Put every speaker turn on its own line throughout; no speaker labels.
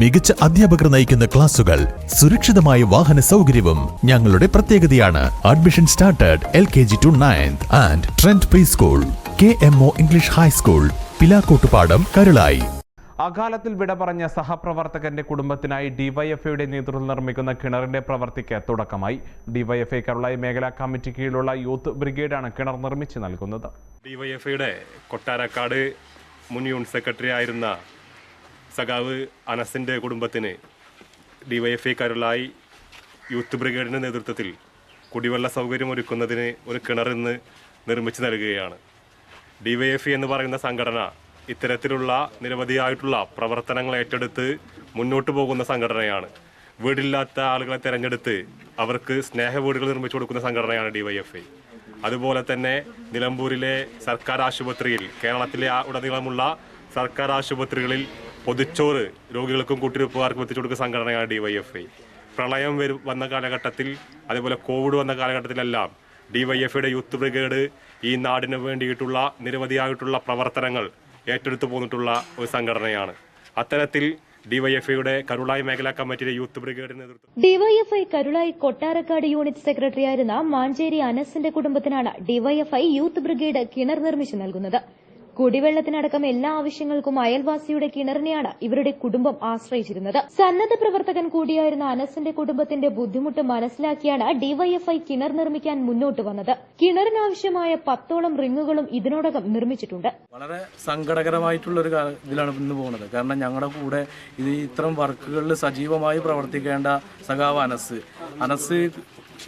മികച്ച അധ്യാപകർ നയിക്കുന്ന ക്ലാസുകൾ സുരക്ഷിതമായ വാഹന സൗകര്യവും ഞങ്ങളുടെ പ്രത്യേകതയാണ്. Admission started L K G to ninth and trend preschool K M O English high school Pilakkottupadam Karulayi
അകാലത്തിൽ വിട പറഞ്ഞ സഹപ്രവർത്തകന്റെ കുടുംബത്തിനായി ഡിവൈഎഫ്ഐയുടെ നേതൃത്വം നിർമ്മിക്കുന്ന കിണറിന്റെ പ്രവർത്തിക്ക് തുടക്കമായി. ഡിവൈഎഫ്ഐ കരുളായി മേഖലാ കമ്മിറ്റി കീഴിലുള്ള യൂത്ത് ബ്രിഗേഡാണ് കിണർ നിർമ്മിച്ച് നൽകുന്നത്.
ഡിവൈഎഫ്ഐയുടെ കൊട്ടാരക്കാട് മുൻ യൂണിറ്റ് സെക്രട്ടറി ആയിരുന്ന സഖാവ് അനസിന്റെ കുടുംബത്തിന് ഡിവൈഎഫ്ഐ കരുളായി യൂത്ത് ബ്രിഗേഡിന്റെ നേതൃത്വത്തിൽ കുടിവെള്ള സൗകര്യം ഒരുക്കുന്നതിന് ഒരു കിണറിന്ന് നിർമ്മിച്ച് നൽകുകയാണ്. ഡിവൈഎഫ്ഐ എന്ന് പറയുന്ന സംഘടന ഇത്തരത്തിലുള്ള നിരവധിയായിട്ടുള്ള പ്രവർത്തനങ്ങൾ ഏറ്റെടുത്ത് മുന്നോട്ട് പോകുന്ന സംഘടനയാണ്. വീടില്ലാത്ത ആളുകളെ തിരഞ്ഞെടുത്ത് അവർക്ക് സ്നേഹ വീടുകൾ നിർമ്മിച്ചു കൊടുക്കുന്ന സംഘടനയാണ് ഡിവൈഎഫ്ഐ. അതുപോലെ തന്നെ നിലമ്പൂരിലെ സർക്കാർ ആശുപത്രിയിൽ കേരളത്തിലെ ഉടനീളമുള്ള സർക്കാർ ആശുപത്രികളിൽ പൊതിച്ചോറ് രോഗികൾക്കും കൂട്ടിരിപ്പുകാർക്കും എത്തിച്ചു കൊടുക്കുന്ന സംഘടനയാണ് ഡിവൈഎഫ്ഐ പ്രളയം വരും വന്ന കാലഘട്ടത്തിൽ അതേപോലെ കോവിഡ് വന്ന കാലഘട്ടത്തിലെല്ലാം ഡിവൈഎഫ്ഐയുടെ യൂത്ത് ബ്രിഗേഡ് ഈ നാടിന് വേണ്ടിയിട്ടുള്ള നിരവധിയായിട്ടുള്ള പ്രവർത്തനങ്ങൾ ഏറ്റെടുത്തു പോന്നിട്ടുള്ള ഒരു സംഘടനയാണ്. അത്തരത്തിൽ ഡിവൈഎഫ്ഐയുടെ കരുളായി മേഖലാ കമ്മിറ്റിയുടെ യൂത്ത് ബ്രിഗേഡിന് നേതൃത്വം
ഡിവൈഎഫ്ഐ കരുളായി കൊട്ടാരക്കാട് യൂണിറ്റ് സെക്രട്ടറിയായിരുന്ന മാഞ്ചേരി അനസിന്റെ കുടുംബത്തിനാണ് ഡിവൈഎഫ്ഐ യൂത്ത് ബ്രിഗേഡ് കിണർ നിർമ്മിച്ചു നൽകുന്നത്. കുടിവെള്ളത്തിനടക്കം എല്ലാ ആവശ്യങ്ങൾക്കും അയൽവാസിയുടെ കിണറിനെയാണ് ഇവരുടെ കുടുംബം ആശ്രയിച്ചിരുന്നത്. സന്നദ്ധ പ്രവർത്തകൻ കൂടിയായിരുന്ന അനസിന്റെ കുടുംബത്തിന്റെ ബുദ്ധിമുട്ട് മനസ്സിലാക്കിയാണ് ഡിവൈഎഫ്ഐ കിണർ നിർമ്മിക്കാൻ മുന്നോട്ട് വന്നത്. കിണറിനാവശ്യമായ പത്തോളം റിങ്ങുകളും ഇതിനോടകം നിർമ്മിച്ചിട്ടുണ്ട്.
വളരെ സങ്കടകരമായിട്ടുള്ള ഒരു ഇതിലാണ് ഇന്ന് പോകുന്നത്. കാരണം ഞങ്ങളുടെ കൂടെ ഇത് ഇത്തരം വർക്കുകളിൽ സജീവമായി പ്രവർത്തിക്കേണ്ട സഖാവ് അനസ്. അനസ്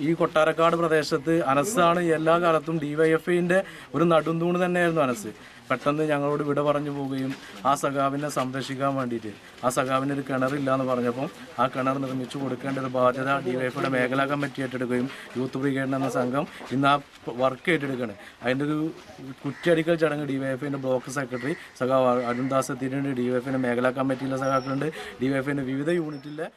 ഈ കൊട്ടാരക്കാട് പ്രദേശത്ത് അനസാണ് എല്ലാ കാലത്തും ഡിവൈഎഫ്ഐന്റെ ഒരു നടുന്തൂണ് തന്നെയായിരുന്നു അനസ്. പെട്ടെന്ന് ഞങ്ങളോട് വിട പറഞ്ഞു പോവുകയും ആ സഖാവിനെ സംരക്ഷിക്കാൻ വേണ്ടിയിട്ട് ആ സഖാവിന് ഒരു കിണറില്ല എന്ന് പറഞ്ഞപ്പം ആ കിണർ നിർമ്മിച്ചു കൊടുക്കേണ്ട ഒരു ബാധ്യത ഡിവൈഎഫ്ഐയുടെ മേഖലാ കമ്മിറ്റി ഏറ്റെടുക്കുകയും യൂത്ത് ബ്രിഗേഡ് എന്ന സംഘം ഇന്ന് ആ വർക്ക് ഏറ്റെടുക്കുകയാണ്. അതിന്റെ ഒരു കുറ്റിയടിക്കൽ ചടങ്ങ് ഡിവൈഎഫ്ഐന്റെ ബ്ലോക്ക് സെക്രട്ടറി സഖാവ് അരുൺദാസ് എത്തിയിട്ടുണ്ട്. ഡിവൈഎഫിന്റെ മേഖലാ കമ്മിറ്റിയിലെ സഖാക്കളുണ്ട്. ഡിവൈഎഫിന്റെ വിവിധ യൂണിറ്റിലെ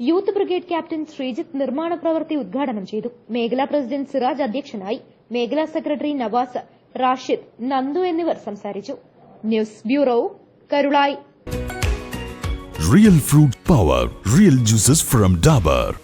യൂത്ത് ബ്രിഗേഡ് ക്യാപ്റ്റൻ ശ്രീജിത്ത് നിർമ്മാണ പ്രവൃത്തി ഉദ്ഘാടനം ചെയ്തു. മേഖലാ പ്രസിഡന്റ് സിറാജ് അധ്യക്ഷനായി മേഖലാ സെക്രട്ടറി നവാസ് റാഷിദ് നന്ദു എന്നിവർ സംസാരിച്ചു. News bureau Karulayi.
Real fruit power real juices from Dabur.